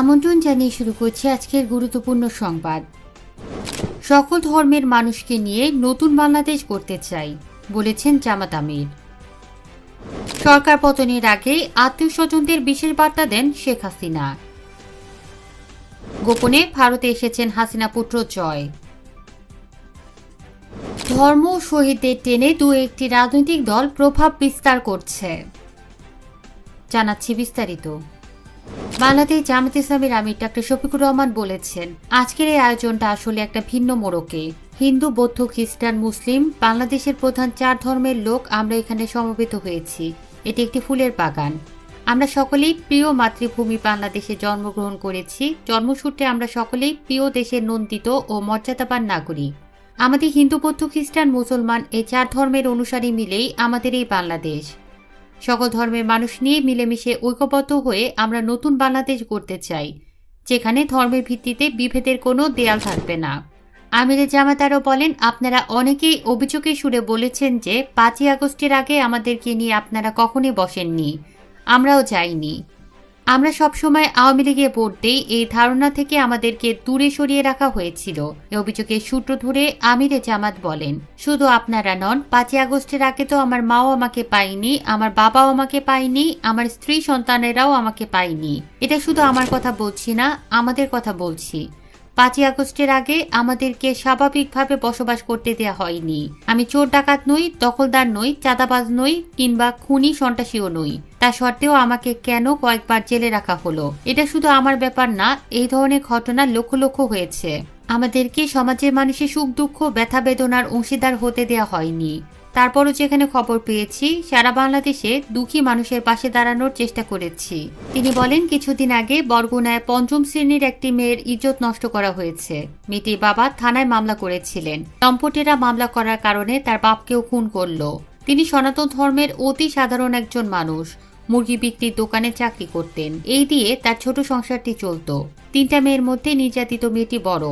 আমন্ত্রণ জানিয়ে শুরু করছি আজকের গুরুত্বপূর্ণ সংবাদ। সকল ধর্মের মানুষকে নিয়ে নতুন বাংলাদেশ করতে চাই, বলেছেন জামাত আমির। সরকার পতনের আগে আত্মীয় স্বজনদের বিশেষ বার্তা দেন শেখ হাসিনা। গোপনে ভারতে এসেছেন হাসিনা পুত্র জয়। ধর্ম শহীদদের টেনে দু একটি রাজনৈতিক দল প্রভাব বিস্তার করছে। জানাচ্ছি বিস্তারিত। বাংলাদেশ জামাত ইসলামের আমির ডাক্তার শফিকুর রহমান বলেছেন, আজকের এই আয়োজনটা আসলে একটা ভিন্ন মোড়কে। হিন্দু, বৌদ্ধ, খ্রিস্টান, মুসলিম, বাংলাদেশের প্রধান চার ধর্মের লোক আমরা এখানে সমবেত হয়েছি। এটি একটি ফুলের বাগান। আমরা সকলেই প্রিয় মাতৃভূমি বাংলাদেশে জন্মগ্রহণ করেছি। জন্মসূত্রে আমরা সকলেই প্রিয় দেশের নন্দিত ও মর্যাদাবান নাগরিক। আমাদের হিন্দু, বৌদ্ধ, খ্রিস্টান, মুসলমান এই চার ধর্মের অনুসারী মিলেই আমাদের এই বাংলাদেশ। সকল ধর্মের মানুষ নিয়ে মিলেমিশে ঐক্যবদ্ধ হয়ে আমরা নতুন বাংলাদেশ গড়তে চাই, যেখানে ধর্মের ভিত্তিতে বিভেদের কোনো দেয়াল থাকবে না। আমিরে জামাতারও বলেন, আপনারা অনেকেই অভিযোগের সুরে বলেছেন যে, পাঁচই আগস্টের আগে আমাদেরকে নিয়ে আপনারা কখনই বসেননি। আমরাও যাইনি। আমরা সবসময় আওয়ামী লীগে ভোট দেই, এই ধারণা থেকে আমাদেরকে দূরে সরিয়ে রাখা হয়েছিল। এ অভিযোগের সূত্র ধরে আমিরে জামাত বলেন, শুধু আপনারা নন, পাঁচই আগস্টের আগে তো আমার মাও আমাকে পাইনি আমার বাবাও আমাকে পায়নি, আমার স্ত্রী সন্তানেরাও আমাকে পায়নি। এটা শুধু আমার কথা বলছি না, আমাদের কথা বলছি। পাঁচই আগস্টের আগে আমাদেরকে স্বাভাবিকভাবে বসবাস করতে দেওয়া হয়নি। আমি চোর ডাকাত নই, দখলদার নই, চাঁদাবাজ নই, কিংবা খুনি, সন্ত্রাসীও নই। তা সত্ত্বেও আমাকে কেন কয়েকবার জেলে রাখা হলো? এটা শুধু আমার ব্যাপার না, এই ধরনের ঘটনা লক্ষ লক্ষ হয়েছে। আমাদেরকে সমাজের মানুষের সুখ দুঃখ ব্যথা বেদনার অংশীদার হতে দেওয়া হয়নি। তারপরও যেখানে খবর পেয়েছি, সারা বাংলাদেশে দুঃখী মানুষের পাশে দাঁড়ানোর চেষ্টা করেছি। তিনি বলেন, কিছুদিন আগে বরগুনায় পঞ্চম শ্রেণির একটি মেয়ের ইজ্জত নষ্ট করা হয়েছে। মেয়েটির বাবা থানায় মামলা করেছিলেন। দম্পতিরা মামলা করার কারণে তার বাপকেও খুন করল। তিনি সনাতন ধর্মের অতি সাধারণ একজন মানুষ। মুরগি বিক্রির দোকানে চাকরি করতেন। এই দিয়ে তার ছোট সংসারটি চলত। তিনটা মেয়ের মধ্যে নির্যাতিত মেয়েটি বড়।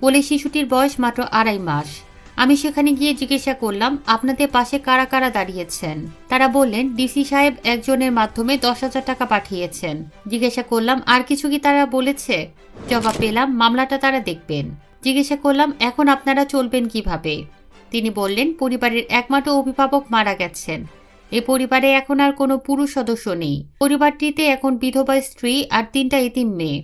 কোলে শিশুটির বয়স মাত্র আড়াই মাস। আমি সেখানে গিয়ে জিজ্ঞাসা করলাম, আপনাদের পাশে কারা কারা দাঁড়িয়েছেন? তারা বললেন, ডিসি সাহেব একজনের মাধ্যমে দশ হাজার টাকা পাঠিয়েছেন। জিজ্ঞাসা করলাম, আর কিছু কি তারা বলেছে? জবাব পেলাম, মামলাটা তারা দেখবেন। জিজ্ঞাসা করলাম, এখন আপনারা চলবেন কীভাবে? তিনি বললেন, পরিবারের একমাত্র অভিভাবক মারা গেছেন। এ পরিবারে এখন আর কোনো পুরুষ সদস্য নেই। পরিবারটিতে এখন বিধবা স্ত্রী আর তিনটা ইতিম মেয়ে।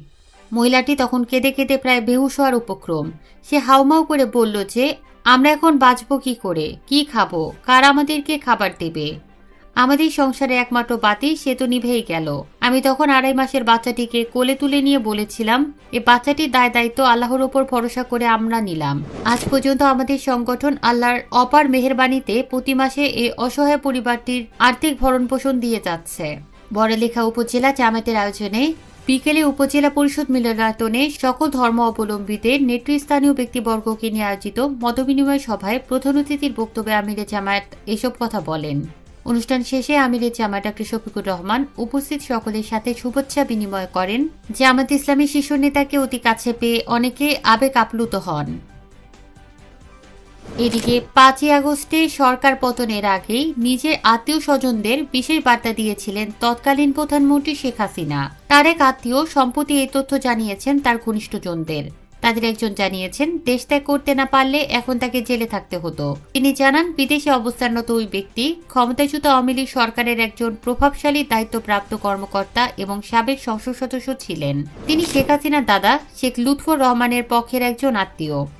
মহিলাটি তখন কেঁদে কেঁদে প্রায় বেহুশ হওয়ার উপক্রম। সে হাউমাউ করে বলল যে আমরা এখন বাঁচবো কি করে? কি খাব? কার আমাদেরকে খাবার দেবে? আমাদের সংসারে একমাত্র বাতি, সে তো নিভেই গেল। আমি তখন আড়াই মাসের বাচ্চাটিকে কোলে তুলে নিয়ে বলেছিলাম, এ বাচ্চাটির দায় দায়িত্ব আল্লাহর ওপর ভরসা করে আমরা নিলাম। আজ পর্যন্ত আমাদের সংগঠন আল্লাহর অপার মেহেরবানিতে প্রতি মাসে এই অসহায় পরিবারটির আর্থিক ভরণ পোষণ দিয়ে যাচ্ছে। বড়লেখা উপজেলা জামাতের আয়োজনে বিকেলে উপজেলা পরিষদ মিলনায়তনে সকল ধর্ম অবলম্বীদের নেতৃস্থানীয় ব্যক্তিবর্গকে নিয়ে আয়োজিত মতবিনিময় সভায় প্রধান অতিথির বক্তব্যে আমিরে জামায়াত এসব কথা বলেন। অনুষ্ঠান শেষে আমিরের জামায়াত ডাক্তার শফিকুর রহমান উপস্থিত সকলের সাথে শুভেচ্ছা বিনিময় করেন। জামাত ইসলামী শীর্ষ নেতাকে অতি কাছে পেয়ে অনেকে আবেগ আপ্লুত হন। এদিকে পাঁচই আগস্টে সরকার পতনের আগেই নিজের আত্মীয় স্বজনদের বিশেষ বার্তা দিয়েছিলেন তৎকালীন প্রধানমন্ত্রী শেখ হাসিনা। তার এক আত্মীয় সম্প্রতি এই তথ্য জানিয়েছেন তার ঘনিষ্ঠজনদের। তাদের একজন জানিয়েছেন, দেশ ত্যাগ করতে না পারলে এখন তাকে জেলে থাকতে হতো। তিনি জানান, বিদেশে অবস্থানরত ওই ব্যক্তি ক্ষমতাচ্যুত আওয়ামী লীগ সরকারের একজন প্রভাবশালী দায়িত্বপ্রাপ্ত কর্মকর্তা এবং সাবেক সংসদ সদস্য ছিলেন। তিনি শেখ হাসিনার দাদা শেখ লুৎফর রহমানের পক্ষের একজন আত্মীয়।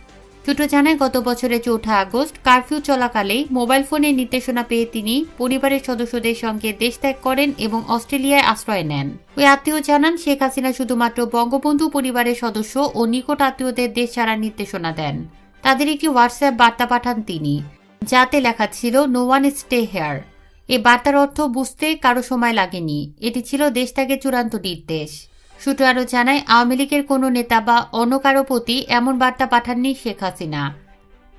সূত্র জানায়, গত বছরের চৌঠা আগস্ট কারফিউ চলাকালেই মোবাইল ফোনের নির্দেশনা পেয়ে তিনি পরিবারের সদস্যদের সঙ্গে দেশ ত্যাগ করেন এবং অস্ট্রেলিয়ায় আশ্রয় নেন। ওই আত্মীয় জানান, শেখ হাসিনা শুধুমাত্র বঙ্গবন্ধু পরিবারের সদস্য ও নিকট আত্মীয়দের দেশ ছাড়ার নির্দেশনা দেন। তাদের একটি হোয়াটসঅ্যাপ বার্তা পাঠান তিনি, যাতে লেখা ছিল নো ওয়ান স্টে হেয়ার এই বার্তার অর্থ, বুঝতে কারও সময় লাগেনি। এটি ছিল দেশ ত্যাগের চূড়ান্ত নির্দেশ। সূত্র আরও জানায়, আওয়ামী লীগের কোনো নেতা বা অন্য কারও প্রতি এমন বার্তা পাঠাননি শেখ হাসিনা।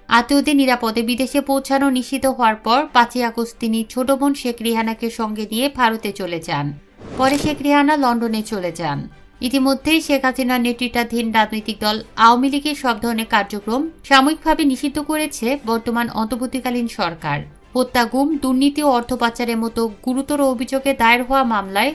আত্মীয়দের নিরাপদে বিদেশে পৌঁছানো নিশ্চিত হওয়ার পর পাঁচই আগস্ট তিনি ছোট বোন শেখ রিহানাকে সঙ্গে নিয়ে ভারতে চলে যান। পরে শেখ রিহানা লন্ডনে চলে যান। ইতিমধ্যেই শেখ হাসিনার নেতৃত্বাধীন রাজনৈতিক দল আওয়ামী লীগের সব ধরনের কার্যক্রম সাময়িকভাবে নিষিদ্ধ করেছে বর্তমান অন্তর্বর্তীকালীন সরকার। হত্যা, গুম, দুর্নীতি ও অর্থ পাচারের মতো গুরুতর অভিযোগে দায়ের হওয়া মামলায়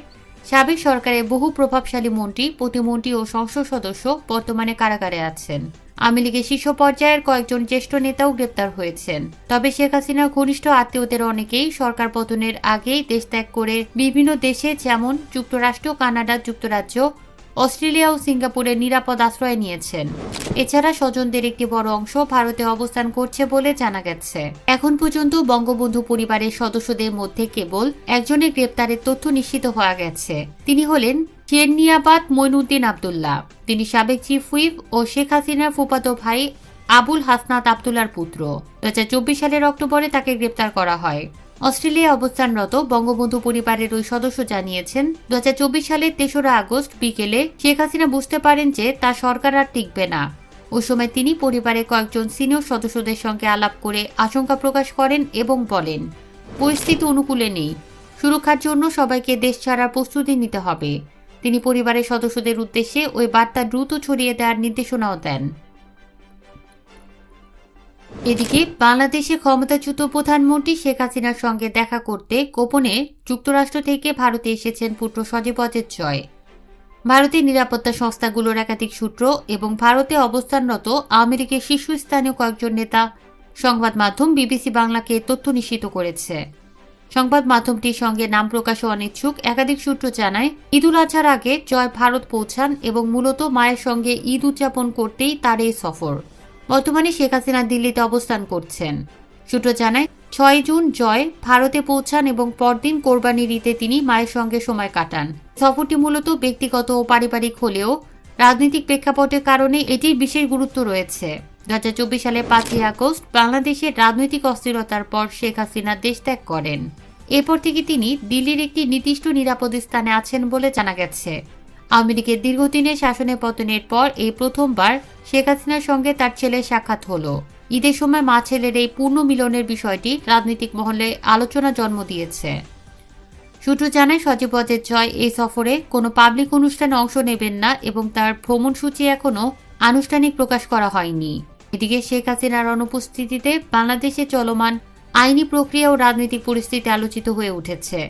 সাবেক সরকারের বহু প্রভাবশালী মন্ত্রী, প্রতিমন্ত্রী ও সংসদ সদস্য বর্তমানে কারাগারে আছেন। আওয়ামী লীগের শীর্ষ পর্যায়ের কয়েকজন জ্যেষ্ঠ নেতাও গ্রেপ্তার হয়েছেন। তবে শেখ হাসিনার ঘনিষ্ঠ আত্মীয়দের অনেকেই সরকার পতনের আগেই দেশ ত্যাগ করে বিভিন্ন দেশে যেমন যুক্তরাষ্ট্র, কানাডা, যুক্তরাজ্য অস্ট্রেলিয়া ও সিঙ্গাপুরে নিরাপদ আশ্রয় নিয়েছেন। এছাড়া স্বজনদের একটি বড় অংশ ভারতে অবস্থান করছে বলে জানা গেছে। এখন পর্যন্ত বঙ্গবন্ধু পরিবারের সদস্যদের মধ্যে কেবল একজনের গ্রেপ্তারের তথ্য নিশ্চিত হওয়া গেছে। তিনি হলেন চেরনিয়াবাদ মইনুদ্দিন আবদুল্লাহ। তিনি সাবেক চিফ হুইপ ও শেখ হাসিনার ফুফাতো ভাই আবুল হাসনাত আবদুল্লার পুত্র। দু হাজার চব্বিশ সালের অক্টোবরে তাকে গ্রেপ্তার করা হয়। অস্ট্রেলিয়ায় অবস্থানরত বঙ্গবন্ধু পরিবারের ওই সদস্য জানিয়েছেন দু হাজার চব্বিশ সালের তেসরা আগস্ট বিকেলে শেখ হাসিনা বুঝতে পারেন যে তার সরকার আর টিকবে না। ওই সময় তিনি পরিবারের কয়েকজন সিনিয়র সদস্যদের সঙ্গে আলাপ করে আশঙ্কা প্রকাশ করেন এবং বলেন, পরিস্থিতি অনুকূলে নেই। সুরক্ষার জন্য সবাইকে দেশ ছাড়ার প্রস্তুতি নিতে হবে। তিনি পরিবারের সদস্যদের উদ্দেশ্যে ওই বার্তা দ্রুত ছড়িয়ে দেওয়ার নির্দেশনাও দেন। এদিকে বাংলাদেশে ক্ষমতাচ্যুত প্রধানমন্ত্রী শেখ হাসিনার সঙ্গে দেখা করতে গোপনে যুক্তরাষ্ট্র থেকে ভারতে এসেছেন পুত্র সজীব জয় ভারতের নিরাপত্তা সংস্থাগুলোর একাধিক সূত্র এবং ভারতে অবস্থানরত লীগের শীর্ষস্থানীয় কয়েকজন নেতা সংবাদ মাধ্যম বিবিসি বাংলাকে তথ্য নিশ্চিত করেছে। সংবাদ মাধ্যমটির সঙ্গে নাম প্রকাশে অনিচ্ছুক একাধিক সূত্র জানায়, ঈদুল আজহার আগে জয় ভারত পৌঁছান এবং মূলত মায়ের সঙ্গে ঈদ উদযাপন করতেই তার এই সফর। বর্তমানে শেখ হাসিনা দিল্লিতে অবস্থান করছেন। সূত্র জানায়, ছয় জুন জয়, ভারতে পৌঁছান এবং পরদিন কোরবানির ঈদে তিনি মায়ের সঙ্গে সময় কাটান। সফরটি মূলত ব্যক্তিগত ও পারিবারিক হলেও রাজনৈতিক প্রেক্ষাপটের কারণে এটির বিশেষ গুরুত্ব রয়েছে। দু সালে পাঁচই আগস্ট বাংলাদেশের রাজনৈতিক অস্থিরতার পর শেখ হাসিনা দেশ ত্যাগ করেন। এরপর থেকে তিনি দিল্লির একটি নির্দিষ্ট নিরাপদ স্থানে আছেন বলে জানা গেছে। আওয়ামী লীগের দীর্ঘদিনের শাসনের পতনের পর এই প্রথমবার শেখ হাসিনার সঙ্গে তার ছেলের সাক্ষাৎ হলো। ঈদের সময় মা ছেলের এই পূর্ণ মিলনের বিষয়টি রাজনৈতিক মহলে আলোচনা জন্ম দিয়েছে। সূত্র জানায়, সজীব অজের জয় এই সফরে কোনো পাবলিক অনুষ্ঠানে অংশ নেবেন না এবং তার ভ্রমণসূচি এখনও আনুষ্ঠানিক প্রকাশ করা হয়নি। এদিকে শেখ হাসিনার অনুপস্থিতিতে বাংলাদেশে চলমান আইনি প্রক্রিয়া ও রাজনৈতিক পরিস্থিতি আলোচিত হয়ে উঠেছে।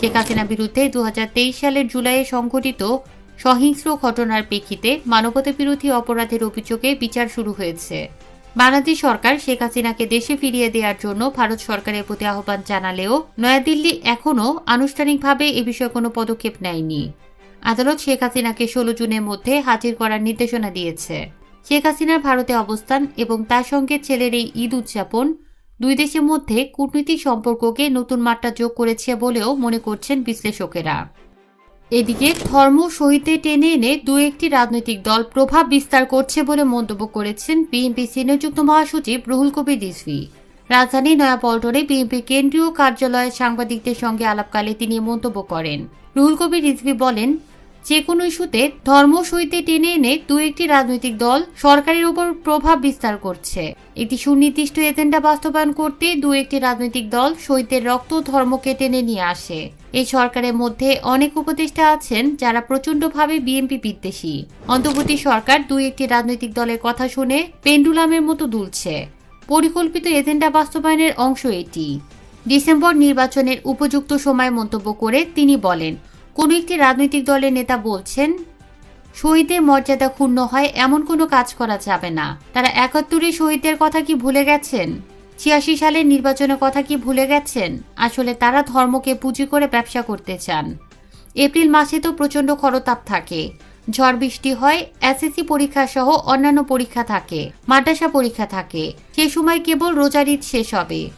শেখ হাসিনা বিরুদ্ধে দু হাজার তেইশ সালের জুলাইয়ে সংঘটিত সহিংস্র ঘটনার প্রেক্ষিতে মানবতা বিরোধী অপরাধের অভিযোগে বিচার শুরু হয়েছে। বাংলাদেশ সরকার শেখ হাসিনাকে দেশে ফিরিয়ে দেওয়ার জন্য ভারত সরকারের প্রতি আহ্বান জানালেও নয়াদিল্লি এখনও আনুষ্ঠানিকভাবে এ বিষয়ে কোনো পদক্ষেপ নেয়নি। আদালত শেখ হাসিনাকে ষোলো জুনের মধ্যে হাজির করার নির্দেশনা দিয়েছে। শেখ হাসিনার ভারতে অবস্থান এবং তার সঙ্গে ছেলের এই ঈদ উদযাপন দুই দেশের মধ্যে কূটনৈতিক সম্পর্ককে নতুন মাত্রা যোগ করেছে বলেও মনে করছেন বিশ্লেষকেরা। এদিকে ধর্ম সহিতে টেনে এনে দু একটি রাজনৈতিক দল প্রভাব বিস্তার করছে বলে মন্তব্য করেছেন বিএনপি সিনিয়রযুক্ত মহাসচিব রুহুল কবির রিজভি। রাজধানী নয়াপল্টনে বিএনপি কেন্দ্রীয় কার্যালয়ে সাংবাদিকদের সঙ্গে আলাপকালে তিনি মন্তব্য করেন। রুহুল কবির রিজভি বলেন যে কোনো ইস্যুতে ধর্ম সহিতে টেনে এনে দু একটি রাজনৈতিক দল সরকারের উপর প্রভাব বিস্তার করছে। একটি সুনির্দিষ্ট এজেন্ডা বাস্তবায়ন করতে দু একটি রাজনৈতিক দল শহীদের রক্ত ধর্মকে টেনে নিয়ে আসে। এই সরকারের মধ্যে অনেক উপদেষ্টা আছেন যারা প্রচণ্ডভাবে বিএনপি বিদ্বেষী। অন্তর্বর্তী সরকার দুই একটি রাজনৈতিক দলের কথা শুনে পেন্ডুলামের মতো দুলছে। পরিকল্পিত এজেন্ডা বাস্তবায়নের অংশ এটি। ডিসেম্বর নির্বাচনের উপযুক্ত সময় মন্তব্য করে তিনি বলেন কোনো একটি রাজনৈতিক দলের নেতা বলছেন, শহীদের মর্যাদা ক্ষুণ্ণ হয়, এমন কোনো কাজ করা যাবে না। তারা একাত্তরে শহীদদের কথা কি ভুলে গেছেন? ছিয়াশি সালের নির্বাচনের কথা কি ভুলে গেছেন? আসলে তারা ধর্মকে পুঁজি করে ব্যবসা করতে চান। এপ্রিল মাসে তো প্রচণ্ড খরতাপ থাকে। ঝড় বৃষ্টি হয়, এসএসসি পরীক্ষা সহ অন্যান্য পরীক্ষা থাকে, মাদ্রাসা পরীক্ষা থাকে। সে সময় কেবল রোজার ঈদ শেষ হবে।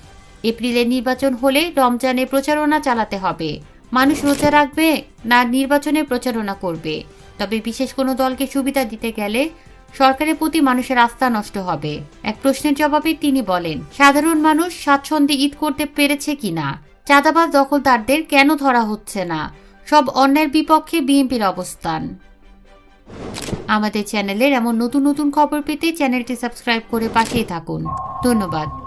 এপ্রিলে নির্বাচন হলে রমজানে প্রচারণা চালাতে হবে। মানুষ রোজা রাখবে না নির্বাচনে প্রচারণা করবে। তবে বিশেষ কোনো দলকে সুবিধা দিতে গেলে সরকারের প্রতি মানুষের আস্থা নষ্ট হবে। এক প্রশ্নের জবাবে তিনি বলেন, সাধারণ মানুষ স্বাচ্ছন্দ্যে ঈদ করতে পেরেছে কিনা? চাঁদাবাজ দখলদারদের কেন ধরা হচ্ছে না? সব অন্যের বিপক্ষে বিএনপির অবস্থান। আমাদের চ্যানেলের এমন নতুন নতুন খবর পেতে চ্যানেলটি সাবস্ক্রাইব করে পাশেই থাকুন। ধন্যবাদ।